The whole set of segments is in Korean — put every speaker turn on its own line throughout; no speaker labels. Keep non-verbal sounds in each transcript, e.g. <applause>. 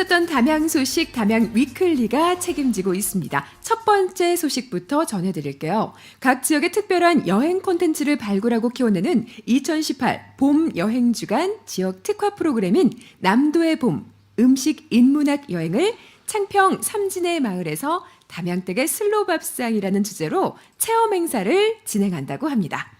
있었던 담양 소식 담양 위클리가 책임지고 있습니다. 첫 번째 소식부터 전해드릴게요. 각 지역의 특별한 여행 콘텐츠를 발굴하고 키워내는 2018 봄 여행 주간 지역 특화 프로그램인 남도의 봄 음식 인문학 여행을 창평 삼진의 마을에서 담양댁의 슬로밥상이라는 주제로 체험 행사를 진행한다고 합니다.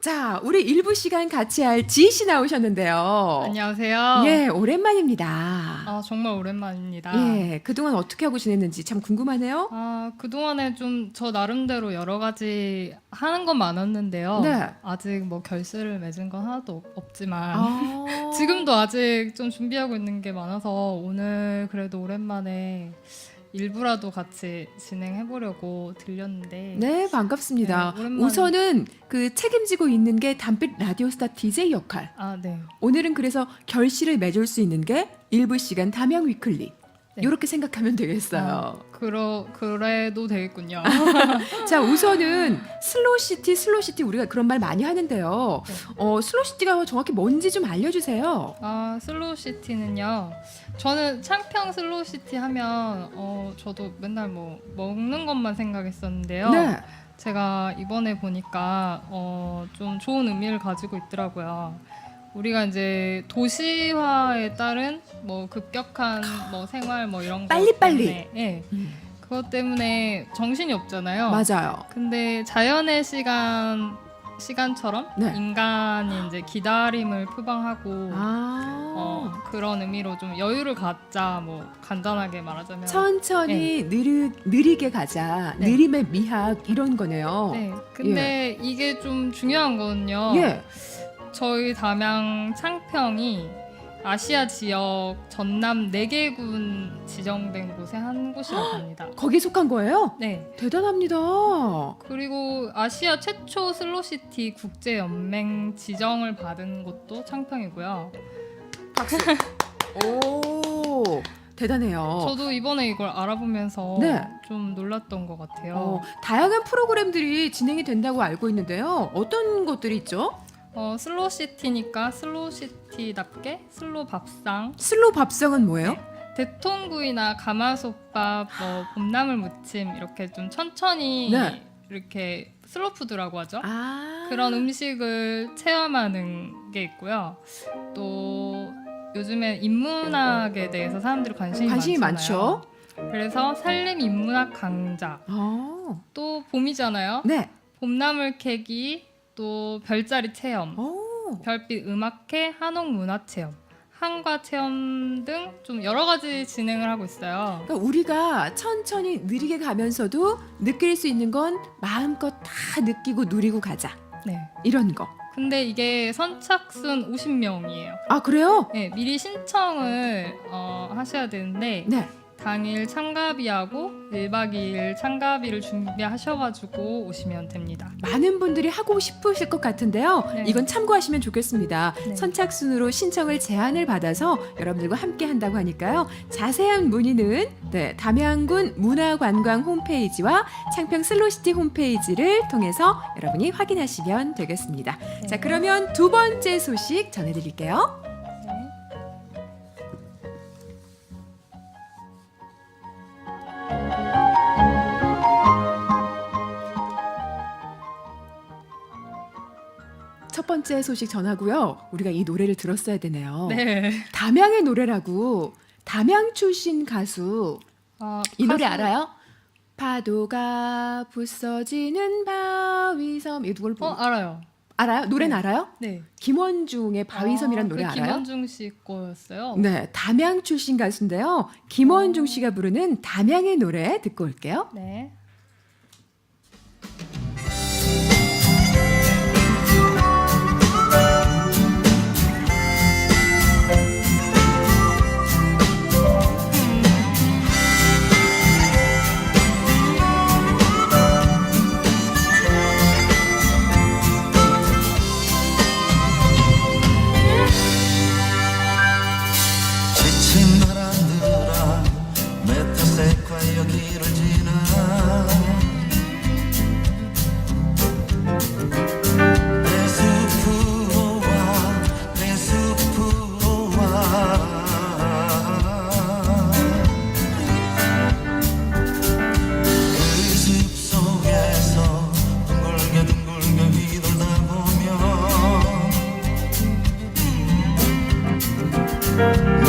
자, 우리 일부 시간 같이 할 지희 씨 나오셨는데요.
안녕하세요.
예, 오랜만입니다.
아 정말 오랜만입니다.
예, 그동안 어떻게 하고 지냈는지 참 궁금하네요.
아 그동안에 좀 저 나름대로 여러 가지 하는 건 많았는데요.
네.
아직 뭐 결실을 맺은 건 하나도 없- 없지만
아. <laughs>
지금도 아직 좀 준비하고 있는 게 많아서 오늘 그래도 오랜만에 일부라도 같이 진행해 보려고 들렸는데
네, 반갑습니다.
네, 오랜만에.
우선은 그 책임지고 있는 게 담빛 라디오스타 DJ 역할.
아 네.
오늘은 그래서 결실을 맺을 수 있는 게 일부 시간 담양 위클리.
네.
이렇게 생각하면 되겠어요.
아, 그러 그래도 되겠군요. <laughs>
자, 우선은 슬로시티, 슬로시티 우리가 그런 말 많이 하는데요.
네.
어, 슬로시티가 정확히 뭔지 좀 알려주세요.
아 슬로우시티는요. 저는 창평 슬로우시티 하면 어 저도 맨날 뭐 먹는 것만 생각했었는데요.
네.
제가 이번에 보니까 어 좀 좋은 의미를 가지고 있더라고요. 우리가 이제 도시화에 따른 뭐 급격한 뭐 생활 뭐 이런 거
빨리빨리.
때문에, 예.
음,
그것 때문에 정신이 없잖아요.
맞아요.
근데 자연의 시간 시간처럼
네.
인간이 이제 기다림을 표방하고
아.
어, 그런 의미로 좀 여유를 갖자 뭐 간단하게 말하자면
천천히 느리, 느리게 가자.
네.
느림의 미학 이런 거네요.
네 근데 이게 좀 중요한 거는요
예.
저희 담양 창평이 아시아 지역 전남 4개군 지정된 곳의 한 곳이라고 합니다
거기에 속한 거예요?
네
대단합니다.
그리고 아시아 최초 슬로시티 국제연맹 지정을 받은 곳도 창평이고요
박수. <laughs> 오. 대단해요.
저도 이번에 이걸 알아보면서
네.
좀 놀랐던 것 같아요.
어, 다양한 프로그램들이 진행이 된다고 알고 있는데요. 어떤 것들이 있죠?
어, 슬로시티니까 슬로시티답게 슬로 밥상,
슬로 밥상은 뭐예요?
대통구이나 가마솥밥, 뭐 봄나물 무침 이렇게 좀 천천히
네.
이렇게 슬로푸드라고 하죠.
아.
그런 음식을 체험하는 게 있고요. 또 요즘에 인문학에 대해서 사람들이 관심이,
관심이
많잖아요.
많죠.
그래서 산림 인문학 강좌
어.
또 봄이잖아요.
네.
봄나물 캐기, 또 별자리 체험,
오.
별빛 음악회, 한옥 문화 체험, 한과 체험 등 좀 여러 가지 진행을 하고 있어요.
그러니까 우리가 천천히 느리게 가면서도 느낄 수 있는 건 마음껏 다 느끼고 누리고 가자.
네.
이런 거.
근데 이게 선착순 50명이에요.
아, 그래요?
네, 미리 신청을 어, 하셔야 되는데
네.
당일 참가비하고 1박 2일 참가비를 준비하셔가지고 오시면 됩니다.
많은 분들이 하고 싶으실 것 같은데요.
네.
이건 참고하시면 좋겠습니다.
네.
선착순으로 신청을 제안을 받아서 여러분들과 함께 한다고 하니까요. 자세한 문의는 네, 담양군 문화관광 홈페이지와 창평 슬로시티 홈페이지를 통해서 여러분이 확인하시면 되겠습니다. 자, 그러면 두 번째 소식 전해드릴게요. 번째 소식 전하고요. 우리가 이 노래를 들었어야 되네요.
네.
담양의 노래라고 담양 출신 가수
아,
이 노래
가수-
알아요? 파도가 부서지는 바위섬 이 누굴
어 알아요.
알아요? 노래는
네.
알아요?
네.
김원중의 바위섬이란
아,
노래
그
알아요?
김원중 씨 거였어요.
네, 담양 출신 가수인데요. 김원중 씨가 부르는 담양의 노래 듣고 올게요.
네.
Thank you.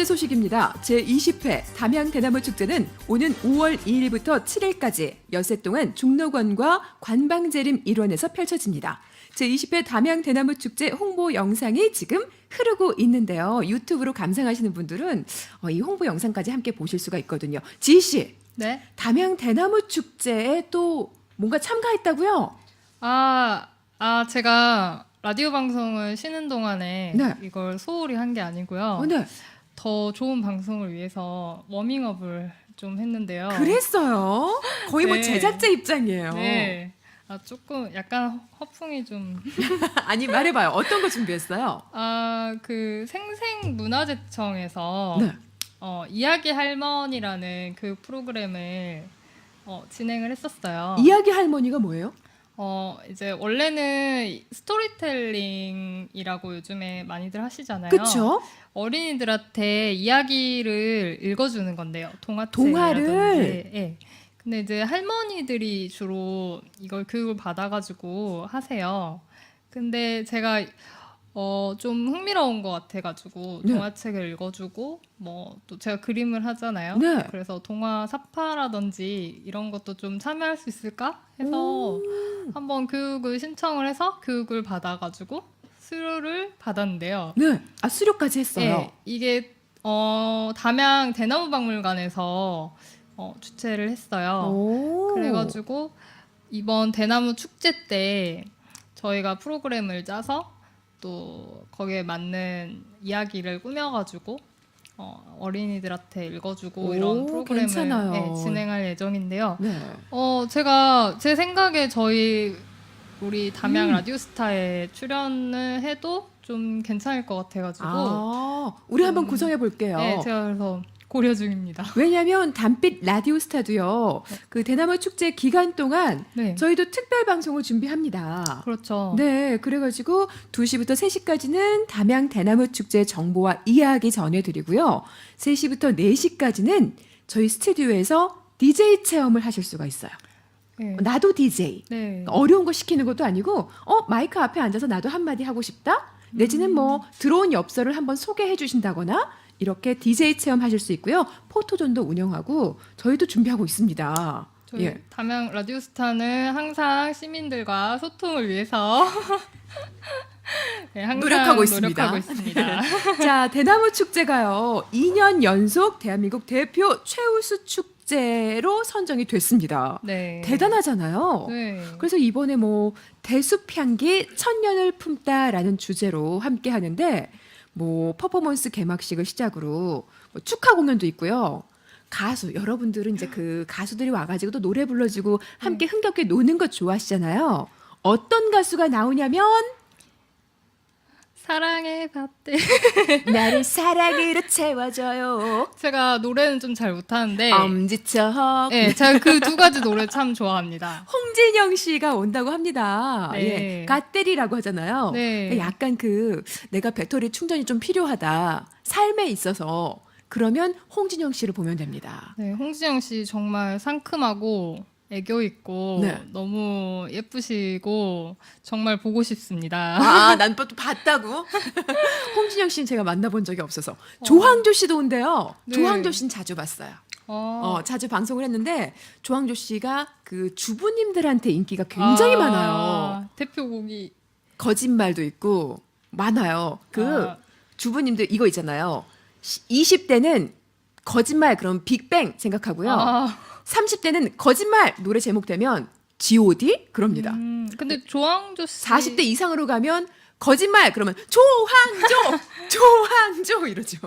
번째 소식입니다. 제20회 담양 대나무 축제는 오는 5월 2일부터 7일까지 엿새 동안 중록원과 관방재림 일원에서 펼쳐집니다. 제20회 담양 대나무 축제 홍보 영상이 지금 흐르고 있는데요. 유튜브로 감상하시는 분들은 어, 이 홍보 영상까지 함께 보실 수가 있거든요. 지희 씨,
네.
담양 대나무 축제에 또 뭔가 참가했다고요?
아, 아 제가 라디오 방송을 쉬는 동안에
네.
이걸 소홀히 한 게 아니고요.
어, 네.
더 좋은 방송을 위해서 워밍업을 좀 했는데요.
그랬어요. 거의 뭐
네.
제작자 입장이에요.
네. 아, 조금 약간 허풍이 좀 <laughs>
아니 말해봐요. 어떤 거 준비했어요?
아, 그 생생 문화재청에서
네.
어, 이야기 할머니라는 그 프로그램을 어, 진행을 했었어요.
이야기 할머니가 뭐예요?
어, 이제 원래는 스토리텔링이라고 요즘에 많이들 하시잖아요.
그쵸?
어린이들한테 이야기를 읽어주는 건데요. 동화책이라든지.
동화를?
예. 근데 이제 할머니들이 주로 이걸 교육을 받아가지고 하세요. 근데 제가 어, 좀 흥미로운 것 같아가지고
네.
동화책을 읽어주고 뭐 또 제가 그림을 하잖아요.
네.
그래서 동화 사파라든지 이런 것도 좀 참여할 수 있을까 해서 한번 교육을 신청을 해서 교육을 받아가지고 수료를 받았는데요.
네. 아 수료까지 했어요.
네, 이게 어, 담양 대나무 박물관에서 어, 주최를 했어요.
오.
그래가지고 이번 대나무 축제 때 저희가 프로그램을 짜서 또 거기에 맞는 이야기를 꾸며가지고 어, 어린이들한테 읽어주고
오,
이런 프로그램을. 네, 진행할 예정인데요.
네.
어, 제가 제 생각에 저희 우리 담양
음.
라디오스타에 출연을 해도 좀 괜찮을 것 같아가지고
아, 우리 한번
음.
구성해 볼게요.
네, 제가 그래서 고려 중입니다. <laughs>
왜냐하면 단빛 라디오 스타도요. 그 대나무 축제 기간 동안
네,
저희도 특별 방송을 준비합니다.
그렇죠.
네, 그래가지고 2시부터 3시까지는 담양 대나무 축제 정보와 이야기 전해드리고요. 3시부터 4시까지는 저희 스튜디오에서 DJ 체험을 하실 수가 있어요.
네.
나도 DJ.
네.
어려운 거 시키는 것도 아니고, 어, 마이크 앞에 앉아서 나도 한마디 하고 싶다? 내지는 뭐, 들어온 엽서를 한번 소개해 주신다거나, 이렇게 DJ 체험하실 수 있고요. 포토존도 운영하고, 저희도 준비하고 있습니다.
저희
예.
담양 라디오스타는 항상 시민들과 소통을 위해서 <laughs> 네,
노력하고 있습니다.
노력하고 있습니다. <laughs>
자, 대나무 축제가요. 2년 연속 대한민국 대표 최우수 축제로 선정이 됐습니다.
네.
대단하잖아요.
네.
그래서 이번에 뭐 대숲 향기 천년을 품다라는 주제로 함께 하는데 뭐 퍼포먼스 개막식을 시작으로 뭐 축하 공연도 있고요. 가수 여러분들은 이제 그 가수들이 와가지고 또 노래 불러주고 함께 흥겹게 노는 것 좋아하시잖아요. 어떤 가수가 나오냐면
사랑의 밭대. <laughs>
나를 사랑으로 채워줘요.
제가 노래는 좀 잘 못하는데,
엄지척.
네, 제가 그 두 가지 노래 참 좋아합니다.
홍진영 씨가 온다고 합니다.
네.
예, 갓데리라고 하잖아요.
네.
약간 그 내가 배터리 충전이 좀 필요하다. 삶에 있어서 그러면 홍진영 씨를 보면 됩니다.
네, 홍지영 씨 정말 상큼하고 애교 있고
네.
너무 예쁘시고 정말 보고 싶습니다.
아, <laughs> 난 또 봤다고? <laughs> 홍진영 씨는 제가 만나본 적이 없어서. 조항조 씨도 온대요.
네.
조항조 씨는 자주 봤어요.
어,
어, 자주 방송을 했는데 조항조 씨가 그 주부님들한테 인기가 굉장히
아,
많아요.
대표곡이
거짓말도 있고 많아요. 그
아,
주부님들 이거 있잖아요. 20대는 거짓말 그럼 빅뱅 생각하고요.
아,
30대는 거짓말 노래 제목 되면 G.O.D 그럽니다.
음, 근데 조항조 씨
40대 이상으로 가면 거짓말 그러면 조항조 <laughs> 조항조 이러죠.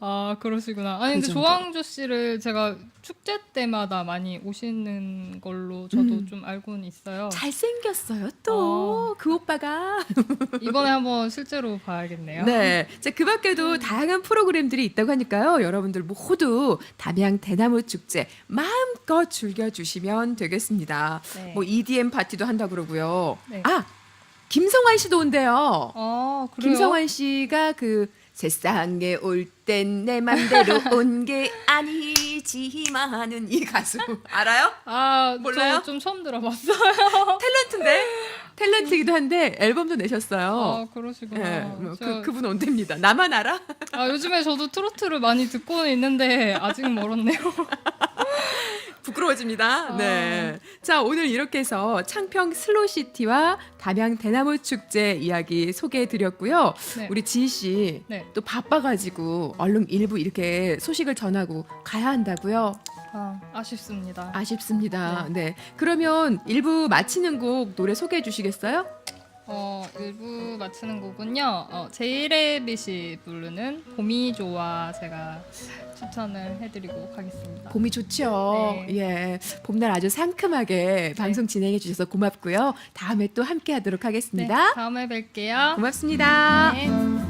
아 그러시구나. 아니
그
근데. 조항조 씨를 제가 축제 때마다 많이 오시는 걸로 저도
음.
좀 알고는 있어요.
잘생겼어요 또그 오빠가. <laughs>
이번에 한번 실제로 봐야겠네요.
네. 자, 그 밖에도 다양한 프로그램들이 있다고 하니까요. 여러분들 모두 담양 대나무 축제 마음껏 즐겨주시면 되겠습니다.
네.
뭐 EDM 파티도 한다 그러고요.
네.
아, 김성환 씨도 온대요.
아 그래요?
김성환 씨가 그 세상에 올 땐 내 맘대로 <laughs> 온 게 아니지만은 이 가수 알아요?
아,
몰라요?
저 좀 처음 들어봤어요. <laughs>
탤런트인데 탤런트이기도 한데 앨범도 내셨어요.
아 그러시구나.
예, 뭐
저-
그, 그분 온답니다. 나만 알아?
아, 요즘에 저도 트로트를 많이 듣고는 있는데 아직 멀었네요. <laughs>
부끄러워집니다.
아.
네. 자, 오늘 이렇게 해서 창평 슬로시티와 담양 대나무 축제 이야기 소개해 드렸고요.
네.
우리 지희 씨.
네.
또 바빠가지고 얼른 일부 이렇게 소식을 전하고 가야 한다고요.
아, 아쉽습니다.
아쉽습니다. 네. 그러면 일부 마치는 곡 노래 소개해 주시겠어요?
어, 일부 마치는 곡은요. 어, 제이레빗이 부르는 봄이 좋아 제가 추천을 해드리고 가겠습니다.
봄이 좋죠.
네.
예. 봄날 아주 상큼하게 방송 진행해 주셔서 고맙고요. 다음에 또 함께 하도록
네,
하겠습니다.
다음에 뵐게요.
고맙습니다.
네.